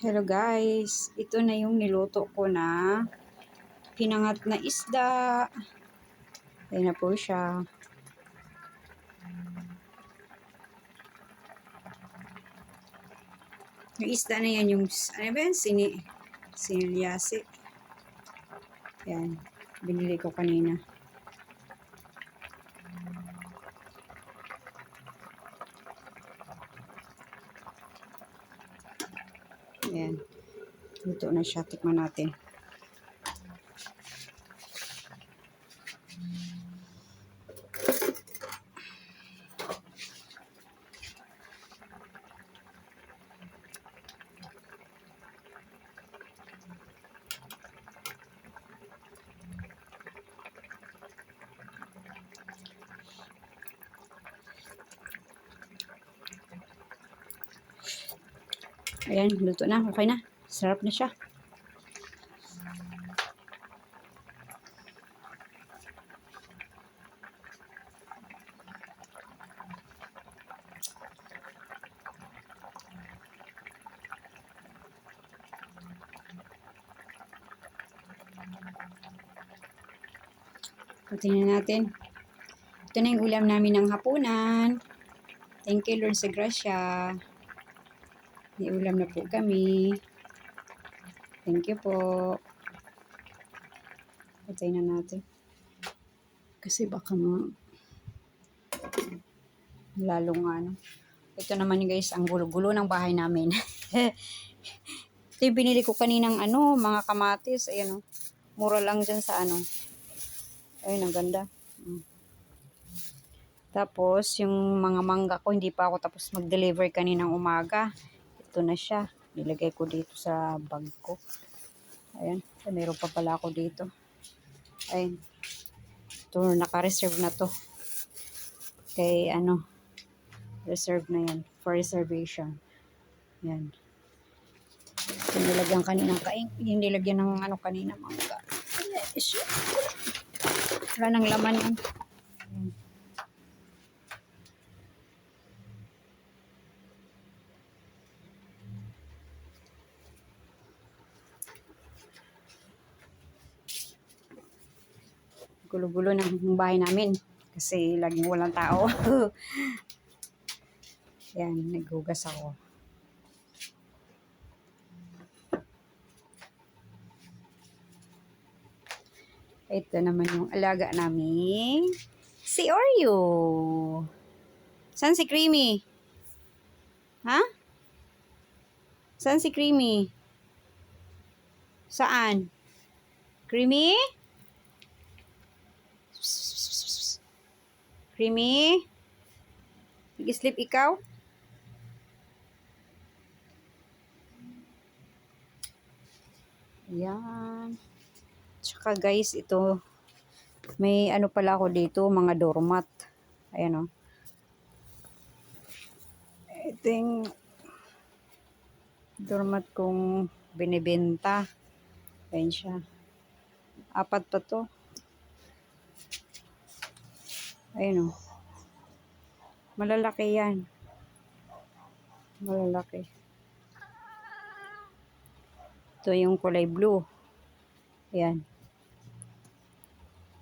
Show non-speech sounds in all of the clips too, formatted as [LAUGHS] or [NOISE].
Hello guys, ito na yung niluto ko na pinangat na isda. Ayan na po siya. Yung isda na yan, yung, ano ba yan? Sini, sinilyasi. Yan, binili ko kanina. Ayan. Luto na siya. Tikman natin. Ayan, luto na. Okay na. Sarap na siya. Tingnan natin. Ito na yung ulam namin ng hapunan. Thank you Lord sa grasya. May ulam na po kami. Thank you po. Patay na natin. Kasi baka ma lalong ano. Ito naman guys, ang gulo-gulo ng bahay namin. [LAUGHS] Ito yung binili ko kaninang ano, mga kamatis. Ayan o. Mura lang dyan sa ano. Ayun, ang ganda. Mm. Tapos, yung mga mangga ko, hindi pa ako tapos mag-deliver kaninang umaga. Ito na siya. Nilagay ko dito sa bag ko. Ayan. So, meron pa pala ako dito. Ayan. Ito, naka-reserve na to. Kay, ano, reserve na yan. For reservation. Yan. Yung nilagyan kanina kain. Yung nilagyan ng ano kanina mangga. Yes. Wala nang laman yan. Ayan. Gulo-gulo ng bahay namin kasi laging walang tao. [LAUGHS] Yan, naghugas ako. Ito naman yung alaga namin. Si Oreo. San si Creamy? Ha? San si Creamy? Saan? Creamy? Creamy? Nag-sleep ikaw? Yan. Tsaka guys, ito, may ano pala ako dito, mga doormat. Ayan o. Ito yung doormat kong binibenta. Ayan siya. Apat pa to. Ayun o. Malalaki yan. Malalaki. Ito yung kulay blue. Ayan.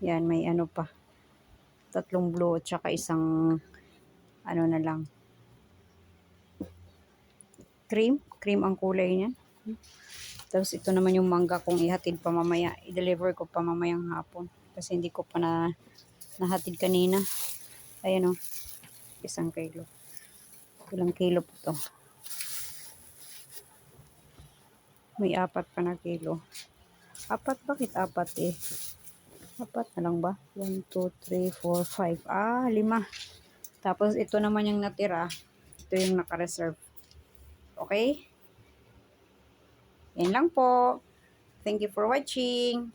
Yan, may ano pa. Tatlong blue at saka isang ano na lang. Cream. Cream ang kulay niyan. Tapos ito naman yung mangga kong ihatid pa mamaya. I-deliver ko pa mamayang hapon. Kasi hindi ko pa na nahatid kanina. Ayan o. Isang kilo. Ilang kilo po to. May apat pa na kilo. Apat? Bakit apat eh? Apat na lang ba? 1, 2, 3, 4, 5. Ah, lima. Tapos ito naman yung natira. Ito yung naka-reserve. Okay? Yan lang po. Thank you for watching.